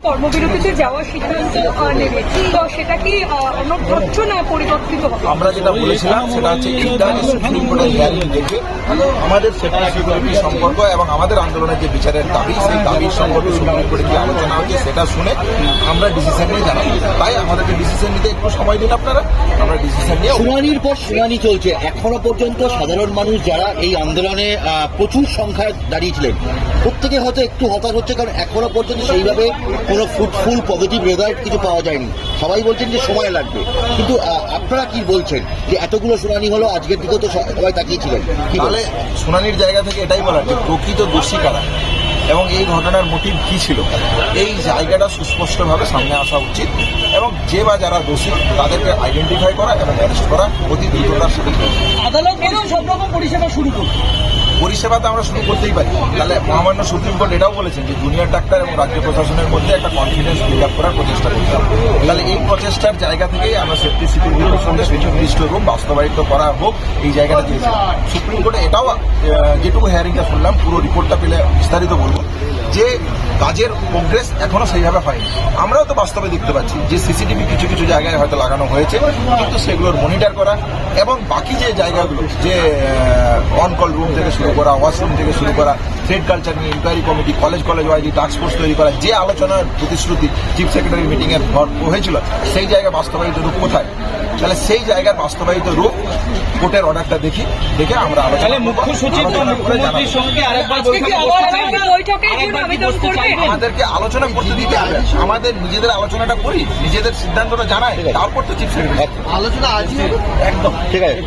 কর্মবিরতিতে যাওয়ার সিদ্ধান্ত নেবে। তো সেটা কি আহ, না পরিবর্তিত আমরা যেটা বলেছিলাম সেটা হচ্ছে এইটা যে সুপ্রিম কোর্টের হিয়ারিং দেখে আমাদের সেটা সিকিউরিটি সম্পর্ক এবং আমাদের আন্দোলনের যে বিচারের দাবি সেই দাবির সম্পর্কে সুপ্রিম কোর্টে যে আলোচনা হচ্ছে সেটা শুনে আমরা ডিসিশন নিয়ে জানাব। তাই আমাদেরকে ডিসিশন নিতে একটু সময় দিন আপনারা। আমরা ডিসিশন নিয়ে শুনানির পর শুনানি চলছে। এখনও পর্যন্ত সাধারণ মানুষ যারা এই আন্দোলনে প্রচুর সংখ্যায় দাঁড়িয়েছিলেন প্রত্যেকে হয়তো একটু হতাশ হচ্ছে কারণ এখনও পর্যন্ত সেইভাবে কোনো ফ্রুটফুল পজিটিভ রেজাল্ট কিছু পাওয়া যায়নি। সবাই বলছেন যে সময় লাগবে। কিন্তু আপনারা কি বলছেন? যে এতগুলো শুনানি হলো, আজকের দিকে তো সবাই তাকিয়েছিলেন তাহলে বলে শুনানির জায়গা থেকে এটাই বলা যে প্রকৃত দোষী কারা? এবং এই ঘটনার মোটিভ কি ছিল? এই জায়গাটা সুস্পষ্টভাবে সামনে আসা উচিত এবং যে বা যারা দোষী তাদেরকে আইডেন্টিফাই করা এবং অ্যারেস্ট করা অতি দ্রুততার সাথে। আদালত সব রকম পরিষেবা শুরু করবে পরিষেবা তো আমরা শুরু করতেই পারি। তাহলে মহামান্য সুপ্রিম কোর্ট এটাও বলেছেন যে জুনিয়র ডাক্তার এবং রাজ্য প্রশাসনের মধ্যে একটা কনফিডেন্স বিল্ড আপ করার প্রচেষ্টা করতে হবে। তাহলে এই প্রচেষ্টার জায়গা থেকেই আমরা সেফটি সিকিউরিটির সঙ্গে সুনির্দিষ্ট রূপ বাস্তবায়িত করা হোক, এই জায়গাটা দিয়েছি। সুপ্রিম কোর্টে এটাও যেটুকু হেয়ারিংটা শুনলাম, পুরো রিপোর্টটা পেলে বিস্তারিত বলব, যে কাজের প্রোগ্রেস এখনও সেইভাবে হয়নি। আমরাও তো বাস্তবে দেখতে পাচ্ছি যে সিসিটিভি কিছু কিছু জায়গায় হয়তো লাগানো হয়েছে, কিন্তু সেগুলোর মনিটর করা এবং বাকি যে জায়গাগুলো, যে অন কল রুম থেকে শুরু করা ওয়াশরুম থেকে শুরু করা ট্রেড কালচার নিয়ে ইনকোয়ারি কমিটি কলেজ কলেজ ওয়াইজি টাস্ক ফোর্স তৈরি করা, যে আলোচনার প্রতিশ্রুতি চিফ সেক্রেটারি মিটিং এর ভর হয়েছিল, সেই জায়গায় বাস্তবায়িত রূপ কোথায়? তাহলে সেই জায়গার বাস্তবায়িত রূপ কোর্টের অর্ডারটা দেখি দেখে আমরা আলোচনা তাহলে মুখ্য সচিব। মুখ্যমন্ত্রীর সঙ্গে আরেকবার? আমাদেরকে আলোচনা করতে দিতে হবে। আমাদের নিজেদের আলোচনাটা করি নিজেদের সিদ্ধান্তটা জানাই তারপর তো চিফ সেক্রেটারি। আলোচনা আজই একদম। ঠিক আছে।